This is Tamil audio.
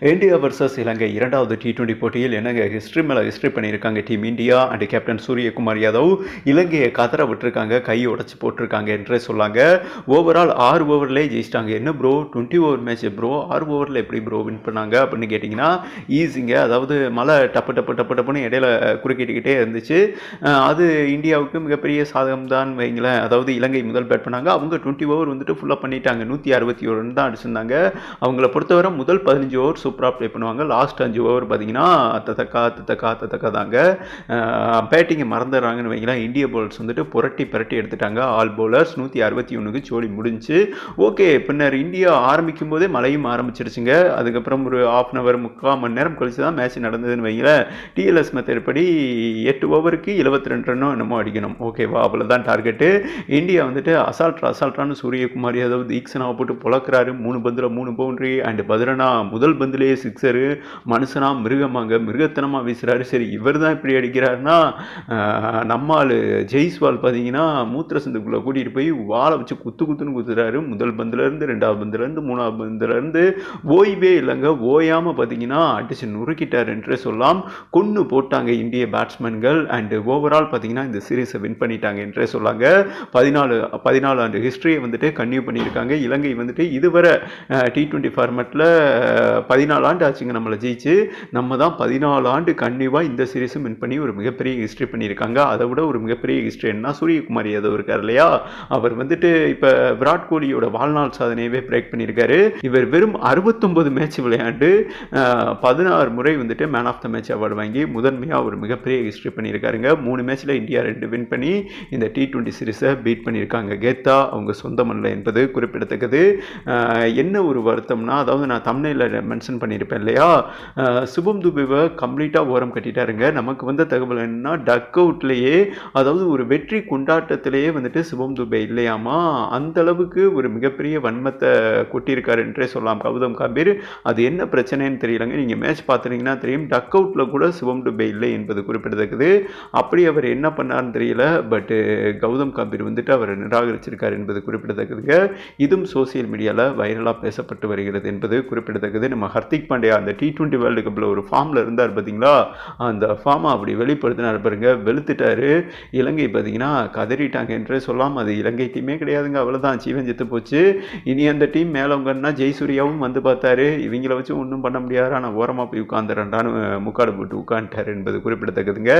இந்தியா வர்சஸ் இலங்கை. இரண்டாவது டி டுவெண்ட்டி போட்டியில் என்னங்க ஹிஸ்ட்ரி மேலே ஹிஸ்ட்ரி பண்ணியிருக்காங்க team India and captain Suryakumar Yadav. இலங்கையை கதற விட்டுருக்காங்க கை உடச்சி போட்டிருக்காங்க என்றே சொல்லாங்க. ஓவரால் ஆறு ஓவர்லேயே ஜெயிச்சிட்டாங்க. என்ன bro twenty over match bro ஆறு ஓவரில் எப்படி ப்ரோ வின் பண்ணாங்க அப்படின்னு கேட்டிங்கன்னா ஈஸிங்க அதாவது மழை டப்பு டப்பு டப்பு டப்புன்னு இடையில குறுக்கிட்டுக்கிட்டே இருந்துச்சு. அது இந்தியாவுக்கு மிகப்பெரிய சாதகம் தான் வைங்களேன். அதாவது இலங்கை முதல் பேட் பண்ணாங்க. அவங்க டுவெண்ட்டி ஓவர் வந்துட்டு ஃபுல்லாக பண்ணிட்டாங்க. நூற்றி அறுபத்தி ஒரு ரன் தான் அடிச்சிருந்தாங்க. அவங்கள பொறுத்தவரை முதல் பதினஞ்சு ஓவர் சூப்பராக ப்ளே பண்ணுவாங்க. லாஸ்ட் அஞ்சு ஓவர் பார்த்தீங்கன்னா தத்தக்கா தத்தக்கா தத்தக்கா தாங்க. பேட்டிங்கை மறந்துடுறாங்கன்னு வைங்களேன். இந்திய பவுலர்ஸ் வந்துட்டு புரட்டி புரட்டி எடுத்துட்டாங்க. ஆல் பவுலர்ஸ் நூற்றி அறுபத்தி ஒன்றுக்கு ஜோடி முடிஞ்சு. ஓகே பின்னர் இந்தியா ஆரம்பிக்கும் போதே மழையும் ஆரம்பிச்சிருச்சுங்க. அதுக்கப்புறம் ஒரு ஆஃப் அன் அவர் முக்கால் மணி நேரம் கழிச்சு தான் மேட்ச் நடந்ததுன்னு வைங்களேன். டிஎல்எஸ் மெத்தட் படி எட்டு ஓவருக்கு இருபத்தி ரெண்டு ரன்னும் என்னமோ அடிக்கணும். ஓகேவா அவ்வளோதான் டார்கெட்டு இந்தியா வந்துட்டு அசால்ட்ரா அசால்ட்ரான்னு சூரியகுமார் யாதவ் தீக்ஷனாவை போட்டு புழக்கிறாரு. மூணு பந்தில் மூணு பவுண்டரி அண்ட் பதிரனா முதல் பந்து பந்திலேயே சிக்ஸரு மனுஷனா மிருகமாங்க மிருகத்தனமாக வீசுகிறாரு சரி இவர் தான் இப்படி அடிக்கிறாருன்னா ஆஹ், நம்ம ஆள் ஜெய்ஸ்வால் பார்த்தீங்கன்னா மூத்திர சந்துக்குள்ளே கூட்டிகிட்டு போய் வாழை வச்சு குத்து குத்துன்னு குத்துறாரு. முதல் பந்துலேருந்து ரெண்டாவது பந்துலேருந்து மூணாவது பந்துலேருந்து. ஓய்வே இல்லைங்க. ஓயாமல் பார்த்தீங்கன்னா அடிச்சு நுறுக்கிட்டார் என்றே சொல்லலாம். கொன்று போட்டாங்க இந்திய பேட்ஸ்மேன்கள். அண்டு ஓவரால் பார்த்தீங்கன்னா இந்த சீரீஸை வின் பண்ணிட்டாங்க என்றே சொல்லாங்க. பதினாலு பதினாலு ஆண்டு ஹிஸ்ட்ரியை வந்துட்டு கன்டினியூ பண்ணியிருக்காங்க. இலங்கை வந்துட்டு இதுவரை டி டுவெண்ட்டி ஃபார்மேட்டில் பதினாலு ஆண்டு ஆச்சுங்க நம்மளை ஜெயிச்சு. நம்ம தான் பதினாலு ஆண்டு கண்டிப்பாக இந்த சீரீஸும் வின் பண்ணி ஒரு மிகப்பெரிய ஹிஸ்ட்ரி பண்ணியிருக்காங்க. அதை விட ஒரு மிகப்பெரிய ஹிஸ்ட்ரி என்ன? சூரியகுமார் யாதவ் இருக்கார் இல்லையா? அவர் வந்துட்டு இப்போ விராட் கோலியோட வாழ்நாள் சாதனையவே பிரேக் பண்ணியிருக்காரு. இவர் வெறும் அறுபத்தொம்பது மேட்ச் விளையாண்டு பதினாறு முறை வந்துட்டு man of the match award வாங்கி முதன்மையாக ஒரு மிகப்பெரிய ஹிஸ்ட்ரி பண்ணியிருக்காருங்க. மூணு மேட்ச்சில் இந்தியா ரெண்டு வின் பண்ணி இந்த டி டுவெண்ட்டி சீரீஸை பீட் பண்ணியிருக்காங்க. கேத்தா அவங்க சொந்த மண்ணில் என்பது குறிப்பிடத்தக்கது. என்ன ஒரு வருத்தம்னா அதாவது நான் தமிழில் மென்ஷன் பண்ணியிருப்பேன் இல்லையா? சுபம் துபேவை கம்ப்ளீட்டாக ஓரம் கட்டிட்டாருங்க. நமக்கு வந்த தகவல் என்னன்னா டக் அவுட்லேயே அதாவது ஒரு வெற்றி கொண்டாட்டத்திலேயே வந்துட்டு சுபம் துபே இல்லையாமா? அந்த அளவுக்கு ஒரு மிகப்பெரிய வன்மத்தை கொட்டியிருக்காரு என்றே சொல்லலாம். கௌதம் காம்பீர் அது என்ன பிரச்சனைன்னு தெரியலங்க. நீங்கள் மேட்ச் பார்த்துட்டீங்கன்னா தெரியும் டக் அவுட்டில் கூட சிவம் டுபே இல்லை என்பது குறிப்பிடத்தக்கது. அப்படி அவர் என்ன பண்ணார்னு தெரியல பட்டு கௌதம் காம்பீர் வந்துட்டு அவர் நிராகரிச்சிருக்கார் என்பது குறிப்பிடத்தக்கதுங்க. இதுவும் சோசியல் மீடியாவில் வைரலாக பேசப்பட்டு வருகிறது என்பது குறிப்பிடத்தக்கது. நம்ம ஹர்திக் பாண்டியா அந்த டி டுவெண்ட்டி வேர்ல்டு கப்பில் ஒரு ஃபார்மில் இருந்தார் பார்த்தீங்களா அந்த ஃபார்மை அப்படி வெளிப்படுத்தினார் பாருங்க. வெளுத்துட்டாரு. இலங்கை பார்த்தீங்கன்னா கதறிட்டாங்க என்றே சொல்லாமல் அது இலங்கை டீமே கிடையாதுங்க. அவ்வளோதான் ஜீவன் செத்து போச்சு. இனி அந்த டீம் மேலவங்கன்னா ஜெய்சூர்யாவும் வந்து பார்த்தாரு. இவங்கள வச்சு ஒன்றும் பண்ண முடியாது. ஆனால் ஓரமாக போய் உட்காந்துறான்டான்னு முக்காடு போட்டு உட்காந்துட்டார் என்பது குறிப்பிடத்தக்கதுங்க.